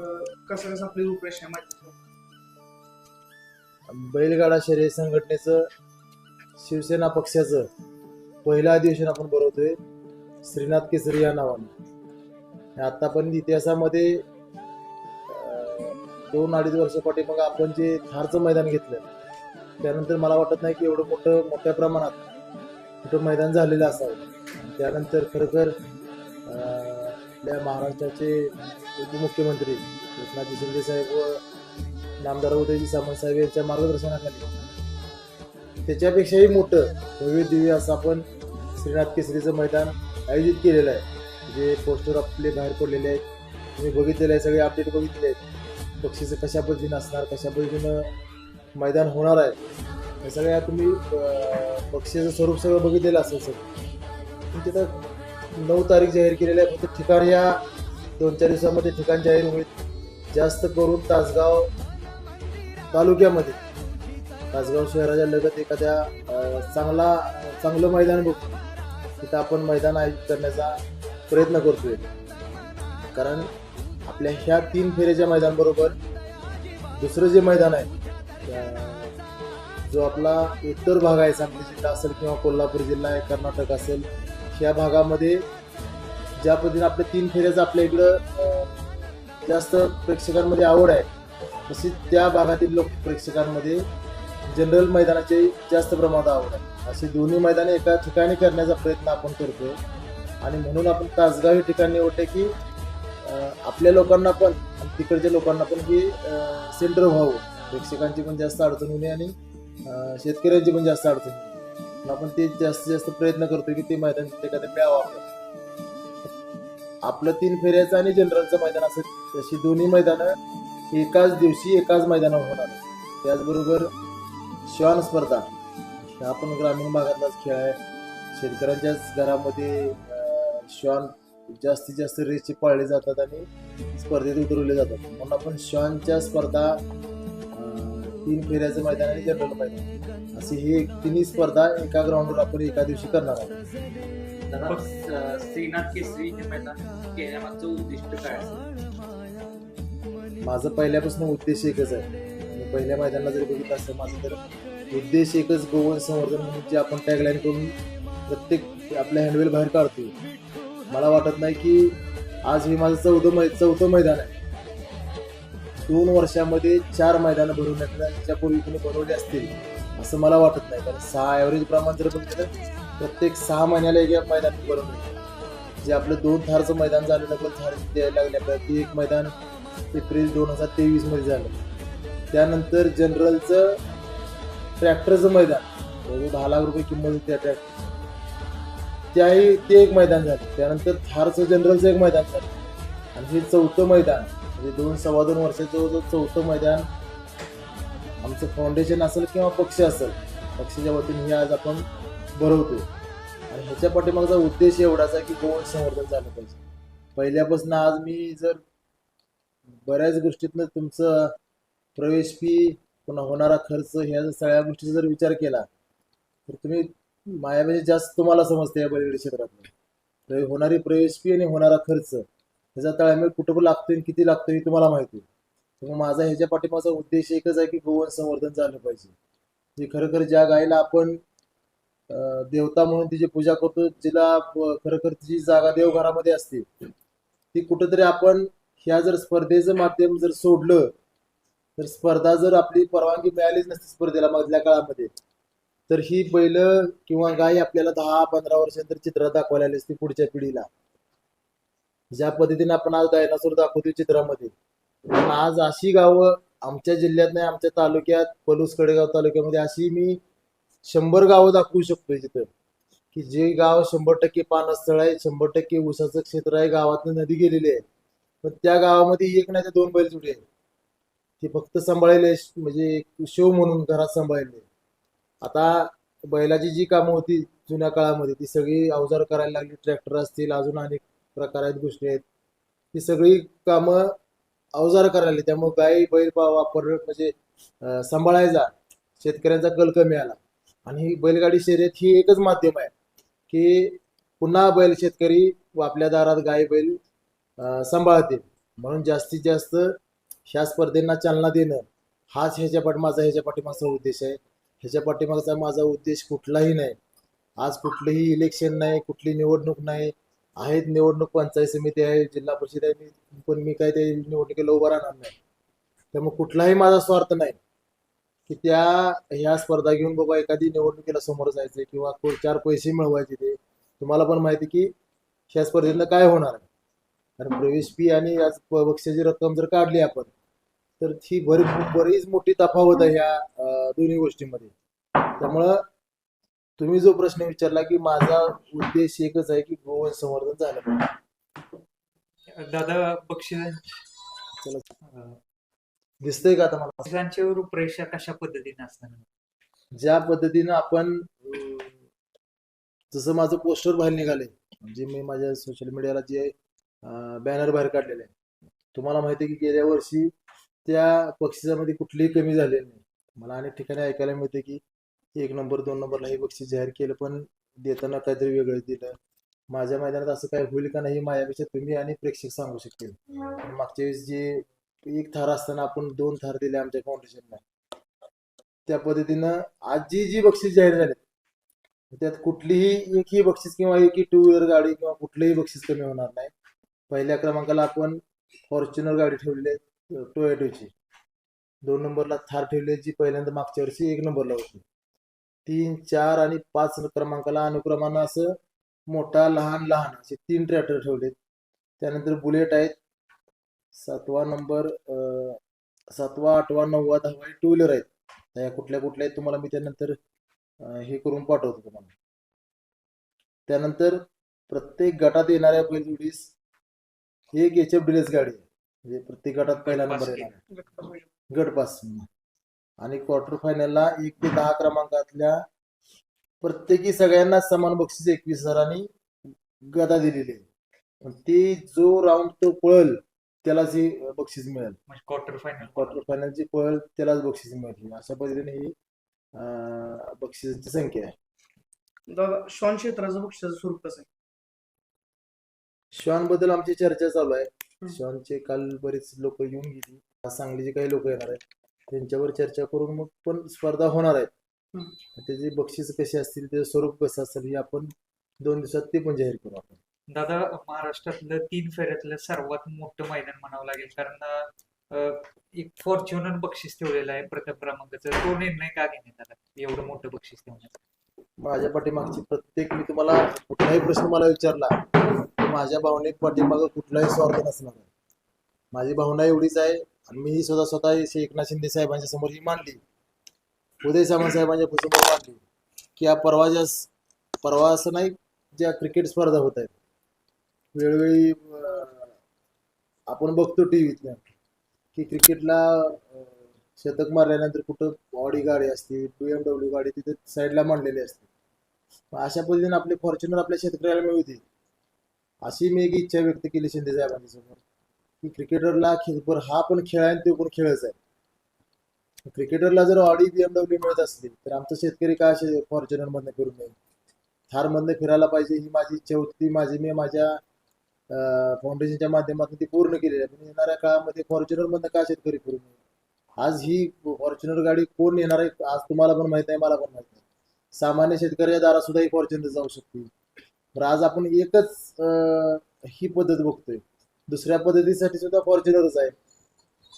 कसं कसं आपली रूपरेषा आहे माहिती बैलगाडा शर्यत संघटनेचं शिवसेना पक्षाचं पहिलं अधिवेशन आपण भरवतोय श्रीनाथ केसरी या नावाने. आतापर्यंत इतिहासामध्ये दोन अडीच वर्षापाठी मग आपण जे थारचं मैदान घेतलं त्यानंतर मला वाटत नाही की एवढं मोठं मोठ्या प्रमाणात कुठं मैदान झालेलं असावं. त्यानंतर खरोखर अं, आपल्या महाराष्ट्राचे उपमुख्यमंत्री एकनाथ शिंदे साहेब व नामदार उदयजी सामंत साहेब यांच्या मार्गदर्शनाखाली. त्याच्यापेक्षाही मोठं भव्य दिव्य असं आपण श्रीनाथ केसरीचं मैदान आयोजित केलेलं आहे. जे पोस्टर आपले बाहेर पडलेले आहेत. तुम्ही बघितलेले आहे सगळे अपडेट बघितले आहेत. पक्षीचं कशा पद्धतीनं असणार कशा पद्धतीनं मैदान होणार आहे हे सगळ्या तुम्ही पक्षीचं स्वरूप सगळं बघितलेलं असेल सर. तुमच्या तिथं नऊ तारीख जाहीर केलेलं आहे फक्त ठिकाण या दोन चार दिवसामध्ये ठिकाण जाहीर होईल. जास्त करून तासगाव तालुक्यामध्ये. तासगाव शहराच्या लगत एखाद्या चांगला चांगलं मैदान बघतो तिथं आपण मैदान आयोजित करण्याचा प्रयत्न करतोय. कारण आपल्या ह्या तीन फेऱ्याच्या मैदानबरोबर दुसरं जे मैदान आहे जो आपला उत्तर भाग आहे सांगली जिल्हा असेल किंवा कोल्हापूर जिल्हा आहे कर्नाटक असेल ह्या भागामध्ये ज्या पद्धतीने आपल्या तीन फेऱ्याचं आपल्या इकडं जास्त प्रेक्षकांमध्ये आवड आहे तशी त्या भागातील लोक प्रेक्षकांमध्ये जनरल मैदानाची जास्त प्रमाणात आवड आहे. अशी दोन्ही मैदाने एका ठिकाणी करण्याचा प्रयत्न आपण करतोय. आणि म्हणून आपण तासगाव हे ठिकाण निवडते की आपल्या लोकांना पण तिकडच्या लोकांना पण की सेंटर व्हावं. प्रेक्षकांची पण जास्त अडचण होणे आणि शेतकऱ्यांची पण जास्त अडचण होणे. आपण ते जास्तीत जास्त प्रयत्न करतोय की ते मैदान एखादं मिळावं आपल्याला. आपलं तीन फेऱ्याचं आणि जनरलचं मैदान असं तशी दोन्ही मैदानं एकाच दिवशी एकाच मैदानावर होणार त्याचबरोबर श्वान स्पर्धा हा पण ग्रामीण भागातलाच खेळ आहे. शेतकऱ्यांच्याच घरामध्ये श्वान जास्तीत जास्त रेसचे पाळले जातात आणि स्पर्धेत उतरवले जातात. म्हणून आपण श्वानच्या स्पर्धा तीन फेऱ्याचं मैदान आणि जनरल मैदान अशी ही एक तिन्ही स्पर्धा एका ग्राउंडवर आपण एका दिवशी करणार आहोत. असताना श्रीनाथ केसरी हे मैदान केल्यामागचं उद्दिष्ट काय असेल माझं पहिल्यापासून उद्देश एकच आहे. मी पहिल्या मैदानाला जरी बघितलं असतं माझं तर उद्देश एकच गोवन संवर्धन म्हणून जे आपण टॅगलाईन करून प्रत्येक आपल्या हँडवेल बाहेर काढतो मला वाटत नाही की आज हे माझं चौथं मै चौथं मैदान आहे. दोन वर्षामध्ये चार मैदानं भरून भरवण्यात त्याच्यापूर्वी कोणी भरवली असतील असं मला वाटत नाही. कारण सहा ॲव्हरेज प्रमाण जर बघितलं प्रत्येक सहा महिन्याला एक मैदान उभारून जे आपलं दोन थारचं मैदान झालं डबल थार द्यायला लागले ते एक मैदान एप्रिल दोन हजार तेवीसमध्ये झालं. त्यानंतर जनरलचं ट्रॅक्टरचं मैदान. दहा लाख रुपये किंमत होती त्या ट्रॅक्टर त्याही ते एक मैदान झालं. त्यानंतर थारचं जनरलचं एक मैदान झालं. आणि हे चौथं मैदान म्हणजे दोन सव्वा दोन वर्षाचं जो चौथं मैदान आमचं फाउंडेशन असेल किंवा पक्ष असेल पक्षाच्या वतीने हे आज आपण भरवतोय आणि ह्याच्या पाठीमागचा उद्देश एवढाच आहे की गोवन संवर्धन झालं पाहिजे. पहिल्यापासून आज मी जर बऱ्याच गोष्टीतनं तुमचं प्रवेश फी पुन्हा होणारा खर्च ह्या जर सगळ्या गोष्टीचा जर विचार केला तर तुम्ही माझ्यापेक्षा जास्त तुम्हाला समजते या बैलगाडी क्षेत्रात तर होणारी प्रवेश फी आणि होणारा खर्च ह्याचा ताळमेळ कुठं लागतोय आणि किती लागतोय हे तुम्हाला माहिती आहे. त्यामुळे माझा ह्याच्या पाठीमागचा उद्देश एकच आहे की गोवन संवर्धन झालं पाहिजे. जे खरोखर ज्या गायीला आपण देवता म्हणून तिची पूजा करतो जिला प- खरोखर तिची जागा देवघरामध्ये असते ती कुठंतरी आपण ह्या जर स्पर्धेचं माध्यम जर सोडलं तर स्पर्धा जर आपली परवानगी मिळालीच नसती स्पर्धेला मधल्या काळामध्ये तर ही बैल किंवा गाय आपल्याला दहा पंधरा वर्षानंतर चित्रात दाखवायला आली असती पुढच्या पिढीला. ज्या पद्धतीने आपण आज डायनासोर दाखवतो चित्रामध्ये पण आज अशी गावं आमच्या जिल्ह्यात नाही आमच्या तालुक्यात पलूस कडेगाव तालुक्यामध्ये अशी मी शंभर गावं दाखवू शकतोय तिथं. की जे गाव शंभर टक्के पानस्थळ आहे शंभर टक्के ऊसाचं क्षेत्र आहे गावातनं नदी गेलेली आहे. पण त्या गावामध्ये एक नाही तर दोन बैलजोडी आहे ते फक्त सांभाळले म्हणजे शिव म्हणून घरात सांभाळले आता बैलाची जी कामं होती जुन्या काळामध्ये ती सगळी अवजार करायला लागली ट्रॅक्टर असतील अजून अनेक प्रकार आहेत गोष्टी आहेत. ती सगळी कामं अवजार करायला लागली. त्यामुळे गाई बैल वापर म्हणजे सांभाळायचा शेतकऱ्यांचा कल कमी आला. आणि ही बैलगाडी शर्यत ही एकच माध्यम आहे की पुन्हा बैल शेतकरी व आपल्या दारात गाय बैल सांभाळतील. म्हणून जास्तीत जास्त ह्या स्पर्धेंना चालना देणं हाच ह्याच्या पाठी माझा ह्याच्या पाठीमागचा उद्देश आहे. ह्याच्या पाठीमागचा माझा उद्देश कुठलाही नाही. आज कुठलीही इलेक्शन नाही कुठली निवडणूक नाही. आहेत निवडणूक पंचायत समिती आहे जिल्हा परिषद आहे पण मी काय त्या निवडणुकीला उभा राहणार नाही. त्यामुळे कुठलाही माझा स्वार्थ नाही. की त्या ह्या स्पर्धा घेऊन बाबा एखादी निवडणुकीला समोर जायचं किंवा को- चार पैसे मिळवायचे ते तुम्हाला पण माहिती की ह्या स्पर्धेतनं काय होणार आहे कारण प्रवेश फी आणि आज बक्षिसाची रक्कम जर काढली आपण तर ही बरी बरीच मोठी तफावत आहे ह्या दोन्ही गोष्टींमध्ये. त्यामुळं तुम्ही जो प्रश्न विचारला की माझा उद्देश एकच आहे की गोवन संवर्धन झालं. पाहिजे दादा बक्षिसां चला. दिसतंय का आता मला? बक्षिसांची रूपरेषा कशा पद्धतीने असणार? ज्या पद्धतीनं आपण अं, जसं माझं पोस्टर बाहेर निघाले म्हणजे मी माझ्या सोशल मीडियाला जे बॅनर बाहेर काढलेले आहे तुम्हाला माहिती आहे की गेल्या वर्षी त्या बक्षिसामध्ये कुठलीही कमी झालेली नाही. मला अनेक ठिकाणी ऐकायला मिळते की एक नंबर दोन नंबरला हे बक्षीस जाहीर केलं पण देताना काहीतरी वेगळं दिलं. माझ्या मैदानात असं काय होईल का नाही माझ्यापेक्षा तुम्ही आणि प्रेक्षक सांगू शकतील मागच्या वेळेस जे एक थार असताना आपण दोन थार दिले आमच्या फाउंडेशनला त्या पद्धतीनं आज जी जी बक्षीस जाहीर झाले त्यात कुठलीही एकही बक्षीस किंवा एकही टू व्हीलर गाडी किंवा कुठलंही बक्षीस कमी होणार नाही. पहिल्या क्रमांकाला आपण फॉर्च्युनर गाडी ठेवली आहे टोयोटोची दोन नंबरला थार ठेवली जी पहिल्यांदा मागच्या वर्षी एक नंबरला होती. तीन चार आणि पाच क्रमांकाला अनुक्रमानं असं मोठा लहान लहान असे तीन ट्रॅक्टर ठेवलेत. त्यानंतर बुलेट आहेत सातवा नंबर अं, सातवा आठवा नववा दहावा टू व्हीलर आहेत. त्या कुठल्या कुठल्या आहेत तुम्हाला मी त्यानंतर हे करून पाठवतो तुम्हाला. त्यानंतर प्रत्येक गटात येणाऱ्या बैलजोडीस एक एच एफ डिलेस गाडी आहे. म्हणजे प्रत्येक गटात पहिला नंबर येणार. गटपास आणि क्वार्टर फायनलला एक ते दहा क्रमांकातल्या प्रत्येकी सगळ्यांना समान बक्षीस एकवीस हजारांनी गदा दिलेली आहे. पण ते जो राऊंड तो पळल त्यालाच हे बक्षीस मिळेल. म्हणजे क्वार्टर फायनल क्वार्टर फायनलची पळल त्यालाच बक्षीस मिळेल. अशा पद्धतीने ही अं, बक्षिसाची संख्या आहे. दादा श्वान क्षेत्राचं बक्षिसाचं स्वरूप कसं आहे? श्वानबद्दल आमची चर्चा चालू आहे. श्वानचे काल बरेच लोक येऊन गेली. आज सांगलीचे काही लोक येणार आहेत त्यांच्यावर चर्चा करून मग पण स्पर्धा होणार आहेत. हम्म. त्याचे बक्षीस कसे असतील त्याचं स्वरूप कसं असेल हे आपण दोन दिवसात ते पण जाहीर करू आपण. दादा महाराष्ट्रातलं तीन फेऱ्यातलं सर्वात मोठं मैदान म्हणावं लागेल. कारण अं, एक फॉर्च्युनर बक्षीस ठेवलेलं आहे प्रथम क्रमांकाचं. तो निर्णय का घेण्यात आला? एवढं मोठं बक्षीस ठेवण्याचा माझ्या पाठीमागची प्रत्येक मी तुम्हाला कुठलाही प्रश्न मला विचारला तर माझ्या भावनेत पाठीमागं कुठलाही स्वार्थ नसणार आहे. माझी भावना एवढीच आहे आणि मी स्वतः स्वतः श्री एकनाथ शिंदे साहेबांच्या समोर ही मांडली. उदय सामंत साहेबांच्या समोर मांडली की या परवा ज्या परवा असं नाही ज्या क्रिकेट स्पर्धा होत आहेत वेळोवेळी आपण बघतो टी व्हीतल्या की क्रिकेटला शतक मारल्यानंतर कुठं ऑडी गाडी असते बी एम डब्ल्यू गाडी तिथे साईडला मांडलेली असते. अशा पद्धतीने आपले फॉर्च्युनर आपल्या शेतकऱ्याला मिळते अशी मी एक इच्छा व्यक्त केली शिंदे साहेबांच्या समोर की क्रिकेटरला खेळभर हा पण खेळ आहे आणि तो पण खेळच आहे. क्रिकेटरला जर ऑडी बी एम डब्ल्यू मिळत असली तर आमचा शेतकरी का असे फॉर्च्युनर मधनं करू नये. थारमधनं फिरायला पाहिजे ही माझी इच्छा होती माझी मी माझ्या फाउंडेशनच्या माध्यमातून ती पूर्ण केलेली आहे. पण येणाऱ्या काळामध्ये फॉर्च्युनर मधनं का शेतकरी करू नये आज ही फॉर्च्युनर गाडी कोण येणार आहे आज तुम्हाला पण माहीत आहे मला पण माहीत आहे. सामान्य शेतकऱ्याच्या दारात सुद्धा ही फॉर्च्युनर जाऊ शकते तर आज आपण एकच ही पद्धत बघतोय. दुसऱ्या पद्धतीसाठी सुद्धा फॉर्च्युनरच आहे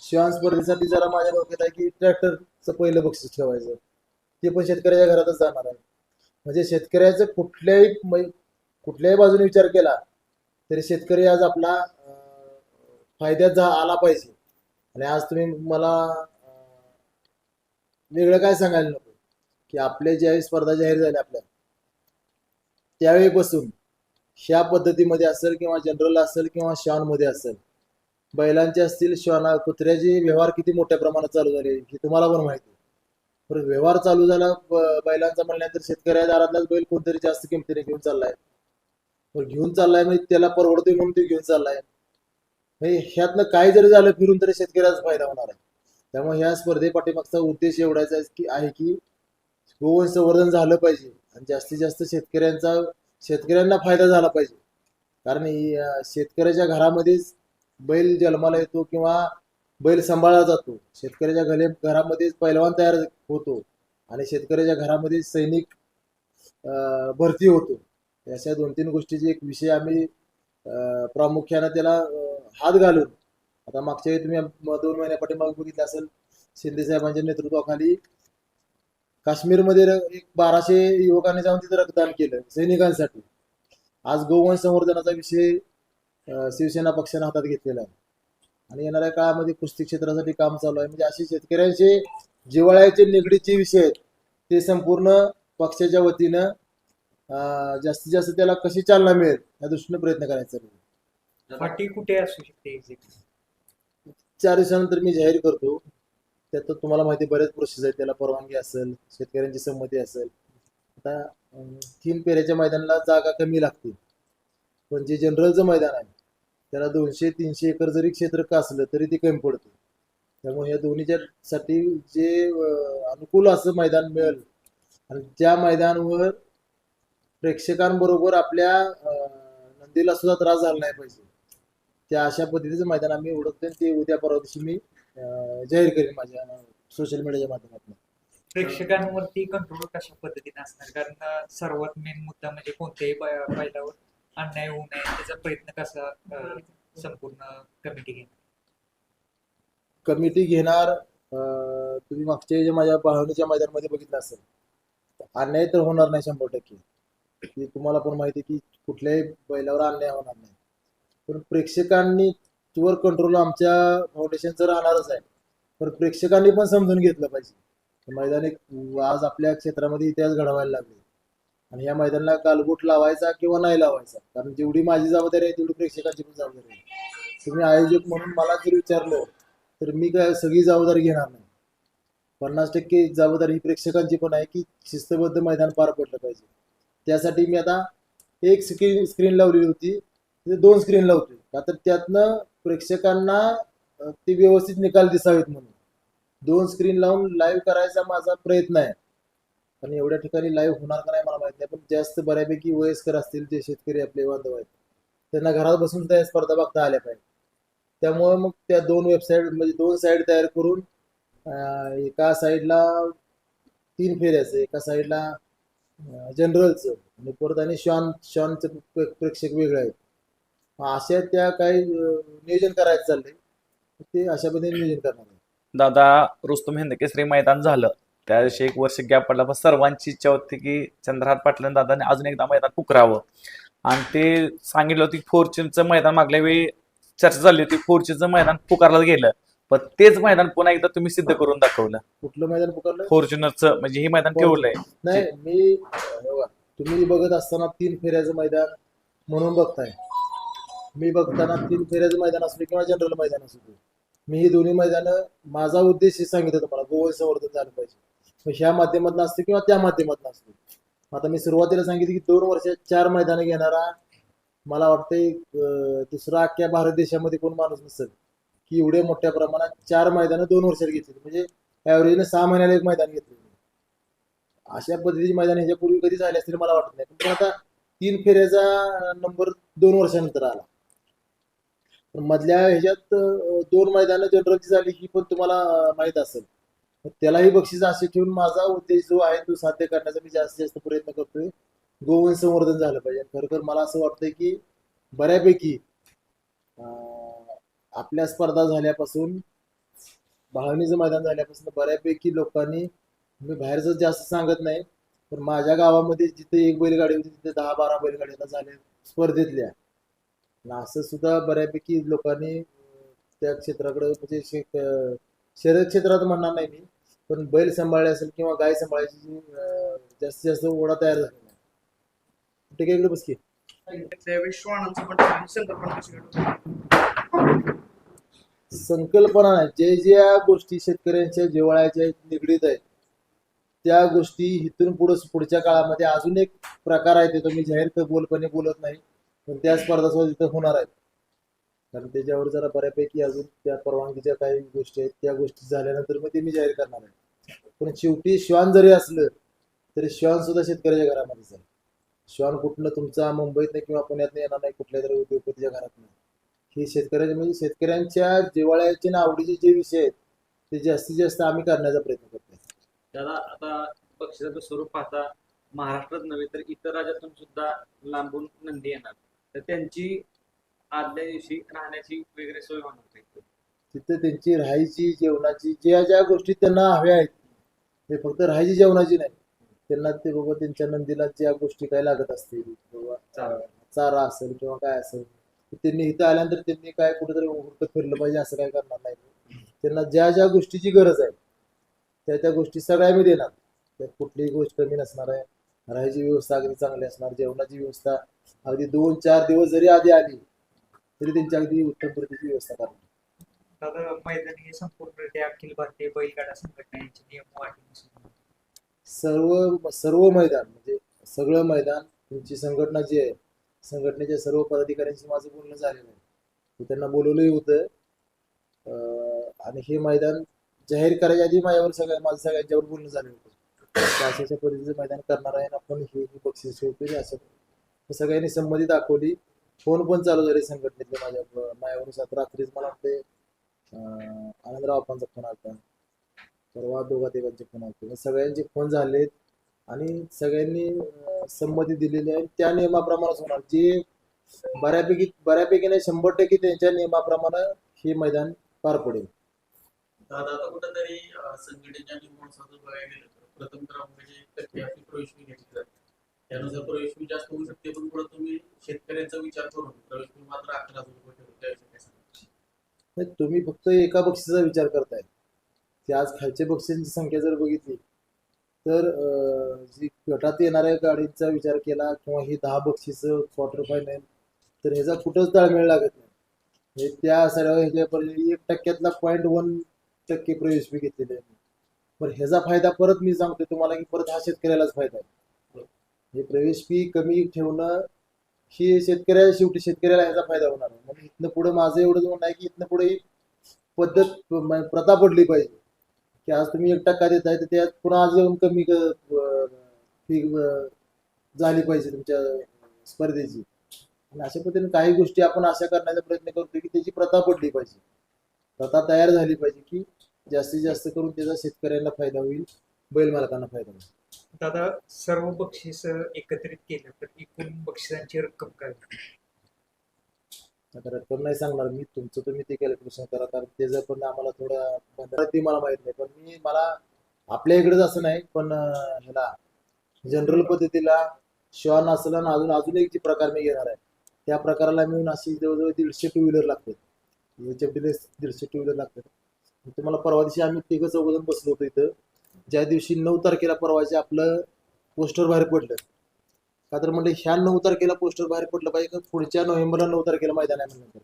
शिवान स्पर्धेसाठी जरा माझ्या डोक्यात आहे की ट्रॅक्टरचं पहिलं बक्षीस ठेवायचं. ते पण शेतकऱ्याच्या घरातच जाणार आहे. म्हणजे शेतकऱ्याचं कुठल्याही कुठल्याही बाजूने विचार केला तरी शेतकरी आज आपला फायद्यात जा आला पाहिजे. आणि आज तुम्ही मला वेगळं काय सांगायला नको? की आपल्या ज्यावेळी स्पर्धा जाहीर झाल्या आपल्या त्यावेळीपासून ह्या पद्धतीमध्ये असेल किंवा जनरल असेल किंवा शॉनमध्ये असेल बैलांचे असतील श्वाना कुत्र्याचे व्यवहार किती मोठ्या प्रमाणात चालू झाले हे तुम्हाला पण माहिती आहे. पण व्यवहार चालू झाला बैलांचा म्हणल्यानंतर शेतकऱ्या दारातलाच बैल कोणतरी जास्त किमतीने घेऊन चाललाय. घेऊन चाललाय म्हणजे त्याला परवडतोय म्हणून ते घेऊन चाललाय. म्हणजे ह्यातनं काय जरी झालं फिरून तरी शेतकऱ्याचा फायदा होणार आहे. त्यामुळे ह्या स्पर्धेपाठीमागचा उद्देश एवढाच की आहे की गोवंश संवर्धन झालं पाहिजे आणि जास्तीत जास्त शेतकऱ्यांचा शेतकऱ्यांना फायदा झाला पाहिजे. कारण शेतकऱ्याच्या घरामध्येच बैल जन्माला येतो किंवा बैल सांभाळला जातो. शेतकऱ्याच्या घरे घरामध्येच पैलवान तयार होतो आणि शेतकऱ्याच्या घरामध्ये सैनिक भरती होतो. अशा दोन तीन गोष्टीचे एक विषय आम्ही अं, प्रामुख्यानं त्याला हात घालून आता मागच्या वेळी तुम्ही दोन महिन्या पाठीमागे बघितलं असेल शिंदे साहेबांच्या नेतृत्वाखाली काश्मीरमध्ये एक बाराशे युवकांनी जाऊन तिथं रक्तदान केलं सैनिकांसाठी. आज गोवंश संवर्धनाचा विषय शिवसेना पक्षाने हातात घेतलेला आहे. आणि येणाऱ्या काळामध्ये कुस्ती क्षेत्रासाठी काम चालू आहे. म्हणजे असे शेतकऱ्यांचे जिव्हाळ्याचे निगडीचे विषय आहेत ते संपूर्ण पक्षाच्या वतीनं जास्तीत जास्त त्याला कशी चालना मिळेल या दृष्टीने प्रयत्न करायचा. फाटी कुठे असू शकते चार दिवसानंतर मी जाहीर करतो त्यात तुम्हाला माहिती बरेच प्रोसेस आहेत. त्याला परवानगी असेल शेतकऱ्यांची संमती असेल. आता तीन पेऱ्याच्या मैदानाला जागा कमी लागते पण जे जनरलचं मैदान आहे त्याला दोनशे तीनशे एकर जरी क्षेत्र का असलं तरी ते कमी पडतं. त्यामुळे या दोन्हीच्या साठी जे अनुकूल असं मैदान मिळेल आणि त्या मैदानावर प्रेक्षकांबरोबर आपल्या नंदीला सुद्धा त्रास झाला नाही पाहिजे. त्या अशा पद्धतीचं मैदान आम्ही ओळखतो ते उद्या परवा दिवशी मी जाहीर करेन माझ्या सोशल मीडियाच्या माध्यमातून. प्रेक्षकांवरती कंट्रोल कशा पद्धतीने असणार? कारण सर्वात मेन मुद्दा म्हणजे कोणत्याही बैलावर अन्याय होऊ नये त्याचा प्रयत्न कसा संपूर्ण कमिटी घेणार? कमिटी घेणार अं, तुम्ही मागच्या माझ्या बाळवणीच्या मैदानामध्ये बघितलं असेल अन्याय तर होणार नाही शंभर टक्के. की तुम्हाला पण माहिती आहे की कुठल्याही बैलावर अन्याय होणार नाही. पण प्रेक्षकांनी वर कंट्रोल आमच्या फाउंडेशनचं राहणारच आहे. पण प्रेक्षकांनी पण समजून घेतलं पाहिजे. मैदान आज आपल्या क्षेत्रामध्ये इतिहास घडवायला लागले. आणि या मैदानाला गालबोट लावायचा किंवा नाही लावायचा. कारण जेवढी माझी जबाबदारी आहे तेवढी प्रेक्षकांची पण जबाबदारी आहे. तुम्ही आयोजक म्हणून मला जर विचारलं तर मी काय सगळी जबाबदारी घेणार नाही. पन्नास टक्के जबाबदारी ही प्रेक्षकांची पण आहे की शिस्तबद्ध मैदान पार पडलं पाहिजे. त्यासाठी मी आता एक स्क्रीन स्क्रीन लावलेली होती. दोन स्क्रीन लावतोय. का तर त्यातनं प्रेक्षकांना ते व्यवस्थित निकाल दिसावेत म्हणून. दोन स्क्रीन लावून लाईव्ह करायचा माझा प्रयत्न आहे. पण एवढ्या ठिकाणी लाईव्ह होणार का नाही मला माहीत नाही. पण जास्त बऱ्यापैकी वयस्कर असतील जे शेतकरी आपले बांधव आहेत त्यांना घरात बसून त्या स्पर्धा बघता आल्या पाहिजे. त्यामुळे मग त्या दोन वेबसाईट म्हणजे दोन साईड तयार करून एका साईडला तीन फेऱ्याचं एका साईडला जनरलचं आणि परत आणि शॉन शॉनचं प्रेक्षक वेगळे आहेत. मग अशा त्या काही नियोजन करायचं चाललंय. ते अशा पद्धतीने नियोजन करणार आहे. दादा रुस्तुम हिंद केसरी मैदान झालं. त्या दिवशी एक वर्ष गॅप पडला पण सर्वांची इच्छा होती की चंद्रहार पाटील आणि दादाने अजून एकदा मैदान पुकरावं. आणि ते सांगितलं होतं की फोर्च्यूनचं मैदान मागल्या वेळी चर्चा झाली होती फोर्च्यूनचं मैदान पुकारलं गेलं. पण तेच मैदान पुन्हा एकदा तुम्ही सिद्ध करून दाखवलं. कुठलं मैदान पुकारलं फॉर्च्युनरचं म्हणजे हे मैदान ठेवलंय नाही मी तुम्ही बघत असताना तीन फेऱ्याचं मैदान म्हणून बघताय. मी बघताना तीन फेऱ्याचं मैदान असू किंवा जनरल मैदान असू दे. मी ही दोन्ही मैदानं माझा उद्देश हे सांगितलं तुम्हाला गोवल संवर्धन झालं पाहिजे. मग ह्या माध्यमातून असते किंवा त्या माध्यमातून असते? आता मी सुरुवातीला सांगितलं की दोन वर्षात चार मैदानं घेणारा मला वाटतंय दुसरा अख्ख्या भारत देशामध्ये कोण माणूस नसेल? की एवढ्या मोठ्या प्रमाणात चार मैदानं दोन वर्षात घेतली. म्हणजे ॲव्हरेजने सहा महिन्याला एक मैदान घेतलं. अशा पद्धतीची मैदान ह्याच्यापूर्वी कधी झाले असतील मला वाटत नाही. पण आता तीन फेऱ्याचा नंबर दोन वर्षानंतर आला. पण मधल्या ह्याच्यात दोन मैदानं जनरलची झाली ही पण तुम्हाला माहीत माहीत असेल त्यालाही बक्षीस असे ठेवून माझा उद्देश जो आहे तो साध्य करण्याचा मी जास्तीत जास्त प्रयत्न करतोय. गोवन संवर्धन झालं पाहिजे. खरं तर मला असं वाटतंय की बऱ्यापैकी अं, आपल्या स्पर्धा झाल्यापासून भावनीचं मैदान झाल्यापासून बऱ्यापैकी लोकांनी मी बाहेरचं जास्त सांगत नाही पण माझ्या गावामध्ये जिथे एक बैलगाडी होती तिथे दहा बारा बैलगाडी झाल्या स्पर्धेतल्या. असं सुद्धा बऱ्यापैकी लोकांनी त्या क्षेत्राकडे म्हणजे शे- क्षेत्रात म्हणणार नाही मी पण बैल सांभाळले असेल किंवा गाय सांभाळायची जास्तीत जास्त ओढा तयार झालेला आहे. ठीक आहे इकडे बसकी श्वानांचं पण संकल्पना संकल्पना नाही. जे ज्या गोष्टी शेतकऱ्यांच्या जिव्हाळ्याच्या निगडीत आहेत त्या गोष्टी इथून पुढे पुढच्या काळामध्ये अजून एक प्रकार आहे ते तो मी जाहीर बोलपणे बोलत नाही पण त्या स्पर्धा सुद्धा तिथं होणार आहेत. कारण त्याच्यावर जरा बऱ्यापैकी अजून त्या परवानगीच्या काही गोष्टी आहेत त्या गोष्टी झाल्यानंतर मग ते मी जाहीर करणार आहे. पण शेवटी श्वान जरी असलं तरी श्वान सुद्धा शेतकऱ्याच्या घरामध्येच आहे. श्वान कुठलं तुमचा मुंबईत किंवा पुण्यात येणार नाही कुठल्या तरी उद्योगपतीच्या घरात नाही हे शेतकऱ्याचे म्हणजे शेतकऱ्यांच्या जिव्हाळ्याचे आणि आवडीचे जे विषय आहेत ते जास्तीत जास्त आम्ही करण्याचा प्रयत्न करतो दादा आता बक्षिसाचं स्वरूप पाहता महाराष्ट्रात नव्हे तर इतर राज्यातून सुद्धा लांबून नंदी येणार तर त्यांची आदल्या दिवशी राहण्याची वगैरे सोय होणार. तिथं त्यांची राहायची जेवणाची ज्या ज्या गोष्टी त्यांना हव्या आहेत ते फक्त राहायची जेवणाची नाही त्यांना ते बाबा त्यांच्या नंदीला ज्या गोष्टी काय लागत असतील बाबा चारा. असेल किंवा काय असेल त्यांनी इथं आल्यानंतर त्यांनी काय कुठेतरी उलट फिरलं पाहिजे असं काय करणार नाही. त्यांना ज्या ज्या गोष्टीची गरज आहे त्या त्या गोष्टी सगळ्या आम्ही देणार. त्यात कुठलीही गोष्ट कमी नसणार आहे. राहायची व्यवस्था अगदी चांगली असणार जेवणाची व्यवस्था अगदी दोन चार दिवस जरी आधी आली तरी त्यांची अगदी उत्तम प्रतीची व्यवस्था करणार. दादा मैदान हे संपूर्णरित्या अखिल भारतीय बैलगाडा संघटना यांचे नियम सर्व सर्व मैदान म्हणजे सगळं मैदान तुमची संघटना जी आहे संघटनेच्या सर्व पदाधिकाऱ्यांशी माझं बोलणं झालेलं आहे. मी त्यांना बोलवलंही होतं. आणि हे मैदान जाहीर करायच्या आधी माझ्यावर सगळ्या माझं सगळ्यांच्यावर बोलणं झालं होतं. शासनाच्या अशा अशा पद्धतीचं मैदान करणार आहे आपण हे बक्षीस होते असं सगळ्यांनी संमती दाखवली. फोन पण चालू झाले संघटनेतले माझ्या माझ्यावर सात रात्रीच मला वाटते आनंदराव आपांचा फोन आला परवा दोघा देवांचे फोन आले सगळ्यांचे फोन झालेत. आणि सगळ्यांनी संमती दिलेली आहे. त्या नियमाप्रमाणेच होणार जे बऱ्यापैकी बऱ्यापैकी नाही शंभर टक्के त्यांच्या नियमाप्रमाणे हे मैदान पार पडेल. दादा आता कुठंतरी अं, संघटनेच्या नियमानुसार बघायला गेलं तर प्रथम टक्के आपली घेतली. जाते त्यानुसार जास्त होऊ शकते पण पुढे तुम्ही शेतकऱ्यांचा विचार करून प्रवेश फी मात्र अकरा हजार रुपये ठेवून त्याविषयी काय सांगाल? नाही, तुम्ही फक्त एका बक्षिसाचा विचार करताय. की आज खालच्या बक्षिसांची संख्या जर बघितली तर जी गटात येणाऱ्या गाडीचा विचार केला किंवा ही दहा बक्षीस क्वार्टर फायनल तर ह्याचा कुठंच ताळमेळ लागत नाही. हे त्या सर्व ह्याच्यापर्यंत एक टक्क्यातला पॉईंट वन टक्के प्रवेश फी घेतलेले आहे. पण ह्याचा फायदा परत मी सांगतो तुम्हाला की परत हा शेतकऱ्यालाच फायदा आहे. हे प्रवेश फी कमी ठेवणं ही शेतकऱ्या शेवटी शेतकऱ्याला ह्याचा फायदा होणार आहे. म्हणजे इथनं पुढे माझं एवढंच म्हणणं आहे की इथनं पुढे ही पद्धत प्रथा पडली पाहिजे. की आज तुम्ही एक टक्का देताय तर त्यात पुन्हा आज येऊन कमी फी झाली पाहिजे तुमच्या स्पर्धेची. आणि अशा पद्धतीने काही गोष्टी आपण अशा करण्याचा प्रयत्न करतो की त्याची प्रथा पडली पाहिजे. प्रथा तयार झाली पाहिजे की जास्तीत जास्त करून त्याचा शेतकऱ्यांना फायदा होईल बैल मालकांना फायदा होईल. दादा सर्व बक्षीस एकत्रित केलं तर एकूण बक्षिसांची रक्कम काय होईल? आता नाही सांगणार मी तुमचं तुम्ही ते कॅल्क्युलेशन करा कारण त्याचं पण आम्हाला थोडं ती मला माहीत नाही. पण मी मला आपल्या इकडेच असं नाही पण ह्याला जनरल पद्धतीला श्वान असलं आणि अजून अजून एक जे प्रकार मी घेणार आहे त्या प्रकाराला मिळून अशी जवळजवळ दीडशे टू व्हीलर लागतात. दीडशे टू व्हीलर लागतात. तुम्हाला परवा दिवशी आम्ही तिघं चौघजण बसलो होतो इथं. ज्या दिवशी नऊ तारखेला परवाचे आपलं पोस्टर बाहेर पडलं का तर म्हणलं ह्या नऊ तारखेला पोस्टर बाहेर पडलं पाहिजे का? पुढच्या नोव्हेंबरला नऊ तारखेला मैदान आहे म्हणलं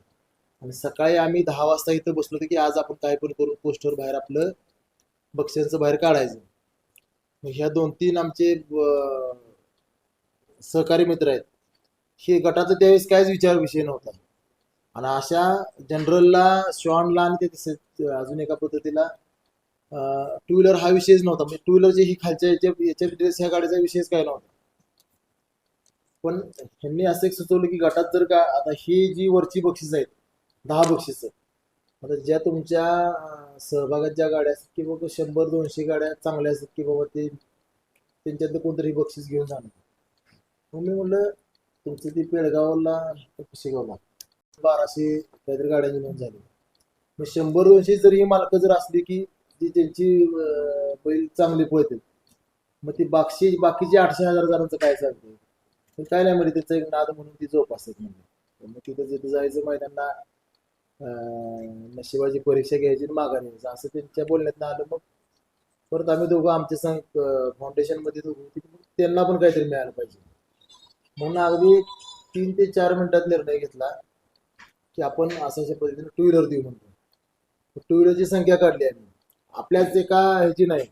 आणि सकाळी आम्ही दहा वाजता इथं बसलो होतो की आज आपण काय पण करून पोस्टर बाहेर आपलं बक्षिसांचं बाहेर काढायचं. मग ह्या दोन तीन आमचे सहकारी मित्र आहेत. हे गटाचा त्यावेळेस काहीच विचार विषय नव्हता. आणि अशा जनरलला श्वानला आणि ते तसेच अजून एका पद्धतीला टू व्हीलर हा विषयच नव्हता. म्हणजे टू व्हीलरचे ही खालच्या याच्या याच्या ड्रेस ह्या गाडीचा विषयच काय नव्हता. पण ह्यांनी असं एक सुचवलं की गटात जर का आता ही जी वरची बक्षीस आहेत दहा बक्षीस आता ज्या तुमच्या सहभागात ज्या गाड्या असतात की बाबा शंभर दोनशे गाड्या चांगल्या असतात की बाबा ते त्यांच्यातलं कोणतरी बक्षीस घेऊन जाणार. मग मी म्हणलं तुमचं ती पेडगावला शिगावला बाराशे काहीतरी गाड्यांची नोंद झाली मग शंभर दोनशे जर ही मालकं जर असली की जी त्यांची बैल चांगली पळते मग ती बाकी बाकीचे आठशे हजार जणांचं काय चालतं पण काय नाही म्हणजे त्याचा एक नाद म्हणून ती जोपासतात म्हणजे मग तिथं जिथं जायचं मैदानला नशिबाची परीक्षा घ्यायची आणि यायचं. असं त्यांच्या बोलण्यात आलं मग. परत आम्ही दोघं आमच्या संग फाउंडेशनमध्ये दोघं त्यांना पण काहीतरी मिळालं पाहिजे. म्हणून अगदी तीन ते चार मिनिटात निर्णय घेतला की आपण असं अशा पद्धतीने टू व्हीलर देऊ म्हणतो टू व्हीलरची संख्या काढली आम्ही. आपल्याच एका ह्याची नाही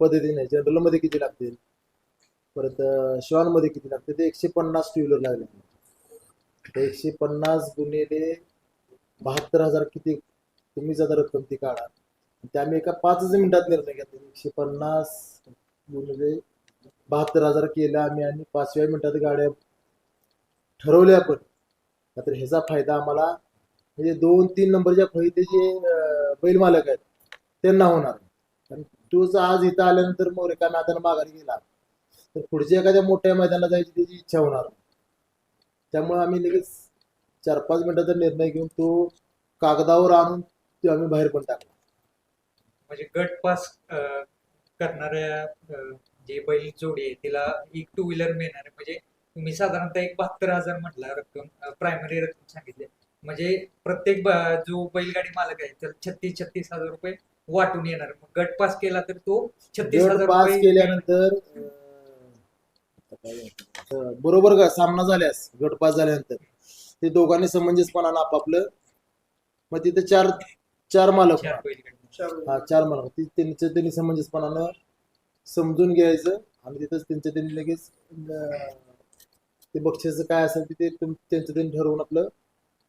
पद्धतीने जनरलमध्ये किती लागतील? परत श्वानमध्ये किती लागते? ते एकशे पन्नास टू व्हीलर लागले. ते एकशे पन्नास गुणिले बहात्तर हजार किती तुम्ही आता रक्कम ती काढा. ते आम्ही एका पाचच मिनिटात निर्णय घेतला. एकशे पन्नास गुणिले बहात्तर हजार केलं आम्ही आणि पाचव्या मिनिटात गाड्या ठरवल्या आपण तर ह्याचा फायदा आम्हाला म्हणजे दोन तीन नंबरच्या फळीते जे बैल मालक आहेत त्यांना होणार. कारण तोच आज इथं आल्यानंतर मग रिकाम्या हाताने माघारी गेला. तर पुढच्या एखाद्या मोठ्या मैदानाला जायची त्याची इच्छा होणार. त्यामुळे आम्ही लगेच चार पाच मिनिटाचा निर्णय घेऊन तो कागदावर आणून ते आम्ही बाहेर पण टाकला. म्हणजे गट पास अं, करणाऱ्या अं, जे बैल जोडी आहे तिला एक टू व्हीलर मिळणार आहे. म्हणजे तुम्ही साधारणतः एक बहात्तर हजार म्हटला रक्कम प्रायमरी रक्कम सांगितली. म्हणजे प्रत्येक ब- जो बैलगाडी मालक आहे तर छत्तीस छत्तीस हजार रुपये वाटून येणार. मग गट पास केला तर तो छत्तीस गट हजार पास रुपये केल्यानंतर अं, आता काय म्हणतात, अं, बरोबर का? सामना झाल्यास गट पास झाल्यानंतर. ते दोघांनी समंजसपणानं आपापलं मग तिथे चार चार मालक. हा चार मालक. ती त्यांचं त्यांनी समंजसपणानं समजून घ्यायचं आणि तिथंच त्यांच्या त्यांनी लगेच ते बक्षीस काय असेल ते त्यांचं त्यांनी ठरवून आपलं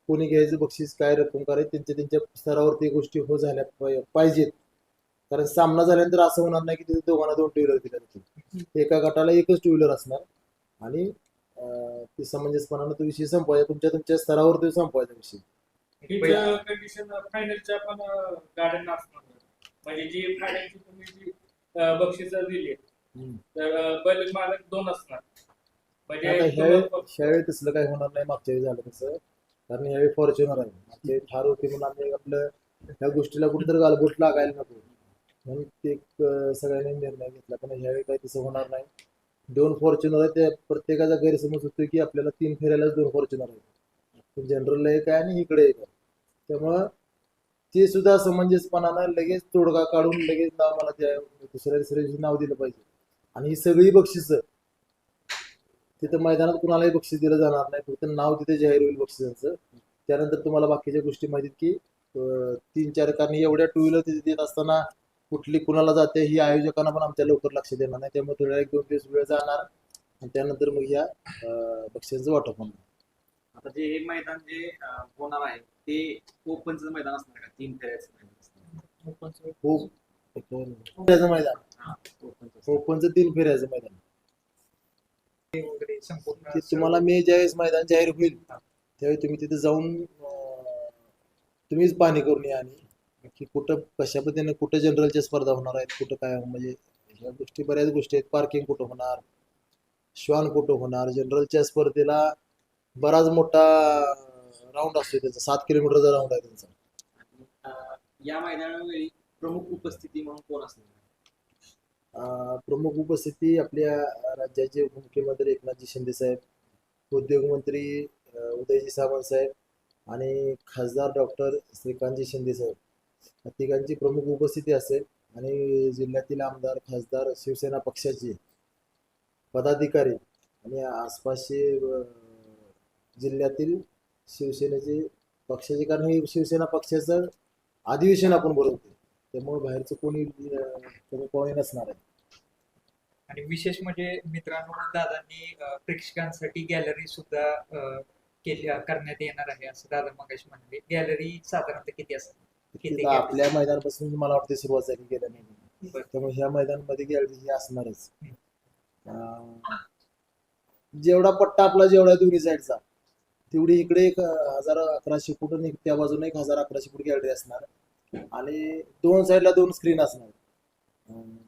कोणी घ्यायचं बक्षीस काय रक्कम करायची त्यांच्या त्यांच्या स्तरावर ते गोष्टी हो झाल्या पाहिजेत. कारण सामना झाल्यानंतर असं होणार नाही की तिथे दोघांना दोन टू व्हीलर दिल्या जातील. एका गटाला एकच टू व्हीलर असणार. आणि ते समंजसपणानं तो विषय संपवायचा. तुमच्या तुमच्या स्तरावर तो संपवायचा विषय. फायनलच्या पण गाड्यांना असणार. म्हणजे जी फायनलची तुम्ही जी बक्षीस दिली. तर बैल मालक दोन असणार. म्हणजे ह्यावेळी तसलं काही होणार नाही मागच्या वेळी झालं तसं. कारण ह्यावेळी फॉर्च्युनर आहे. मागच्या वेळी ठार होते म्हणून आम्ही आपलं ह्या गोष्टीला कुठेतरी गालबोट लागायला नको. म्हणून ते एक, सगळ्यांनी निर्णय घेतला. पण ह्यावेळी काही तसं होणार नाही. दोन फॉर्च्युनर आहेत त्या प्रत्येकाचा गैरसमज होतो की आपल्याला तीन फेऱ्यालाच दोन फॉर्च्युनर आहेत. जनरलला एक आहे आणि इकडे एक आहे. त्यामुळं ते सुद्धा समंजसपणानं लगेच तोडगा काढून लगेच नाव मला त्या दुसऱ्या दुसऱ्या नाव दिलं पाहिजे. आणि ही सगळी बक्षिसं तिथं मैदानात कुणालाही बक्षीस दिलं जाणार नाही. फक्त नाव तिथे जाहीर होईल बक्षिसांचं. त्यानंतर तुम्हाला बाकीच्या गोष्टी माहितीत की तीन चार कारण एवढ्या टू व्हीलर तिथे देत असताना कुठली कुणाला जाते ही आयोजकांना पण आमच्या लवकर लक्ष देणार नाही. त्यामुळे थोड्या एक दोन दिवस वेळ जाणार आणि त्यानंतर मग या बक्षिसांचं वाटप होणार. आता जे हे मैदान जे होणार आहे ते ओपनचं मैदान असणार का? तीन फेऱ्याचं मैदान असणार. खूप फेऱ्याचं मैदान. हा, ओपनचं. ओपनचं तीन फेऱ्याचं मैदान. तुम्हाला मे ज्यावेळेस मैदान जाहीर होईल त्यावेळी तुम्ही तिथे जाऊन तुम्हीच पाहणी करून या आणि की कुठं कशा पद्धतीने कुठं जनरलच्या स्पर्धा होणार आहेत कुठं काय म्हणजे ह्या गोष्टी बऱ्याच गोष्टी आहेत. पार्किंग कुठं होणार? श्वान कुठं होणार? जनरलच्या स्पर्धेला बराच मोठा राऊंड असतो त्याचा. सात किलोमीटरचा राऊंड आहे त्यांचा. या मैदानावेळी प्रमुख उपस्थिती म्हणून कोण असणार? प्रमुख उपस्थिती आपल्या राज्याचे उपमुख्यमंत्री एकनाथजी शिंदे साहेब उद्योगमंत्री अं, उदयजी सामंत साहेब आणि खासदार डॉक्टर श्रीकांतजी शिंदे साहेब. या तिघांची प्रमुख उपस्थिती असेल. आणि जिल्ह्यातील आमदार खासदार शिवसेना पक्षाचे पदाधिकारी आणि आसपासचे जिल्ह्यातील शिवसेनेचे पक्षाचे कारण हे शिवसेना पक्षाचं अधिवेशन आपण बोलवतो त्यामुळे बाहेरचं कोणी कोणी नसणार आहे. आणि विशेष म्हणजे मित्रांनो दादांनी प्रेक्षकांसाठी गॅलरी सुद्धा केली करण्यात येणार आहे असं दादा मगाशी म्हणाले. गॅलरी साधारणतः किती असतात? तिथं? आपल्या मैदानापासून मला वाटते सुरुवात झाली गेल्या महिन्यात. त्यामुळे ह्या मैदानामध्ये गॅलरी ही असणारच. जेवढा पट्टा आपला जेवढा दोन्ही साईडचा तेवढी इकडे एक हजार अकराशे फूट आणि त्या बाजूने एक हजार अकराशे फूट गॅलरी असणार. आणि दोन साईडला दोन स्क्रीन असणार.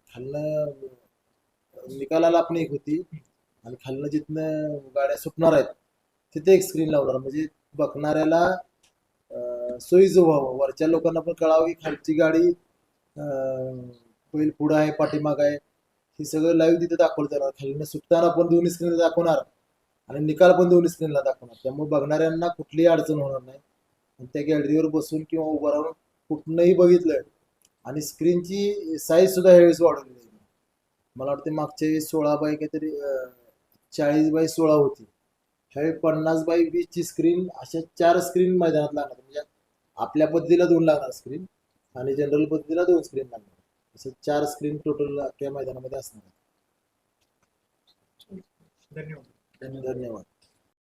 खालनं निकालाला पण एक होती. आणि खालनं जिथनं गाड्या सुटणार आहेत तिथे एक स्क्रीन लावणार. म्हणजे बघणाऱ्याला सोयीचं व्हावं वरच्या लोकांना पण कळावं की खालची गाडी बैल पुढं आहे पाठीमाग आहे. हे सगळं लाईव्ह तिथे दाखवलं जाणार. खालीनं सुटताना पण दोन्ही स्क्रीनला दाखवणार. आणि निकाल पण दोन्ही स्क्रीनला दाखवणार. त्यामुळे बघणाऱ्यांना कुठलीही अडचण होणार नाही. आणि त्या गॅलरीवर बसून किंवा उभं राहून कुठनंही बघितलं आणि स्क्रीनची साईज सुद्धा ह्यावेळेस वाढवलेली आहे मला वाटते मागच्या वेळेस सोळा बाय काहीतरी चाळीस बाय सोळा होती. ह्यावेळी पन्नास बाय वीसची स्क्रीन अशा चार स्क्रीन मैदानात लागणार. म्हणजे आपल्या पद्धतीला दोन लागणार स्क्रीन आणि जनरल पद्धतीला दोन स्क्रीन लागणार. असं चार स्क्रीन टोटल अख्ख्या मैदानामध्ये असणार धन्यवाद. धन्यवाद.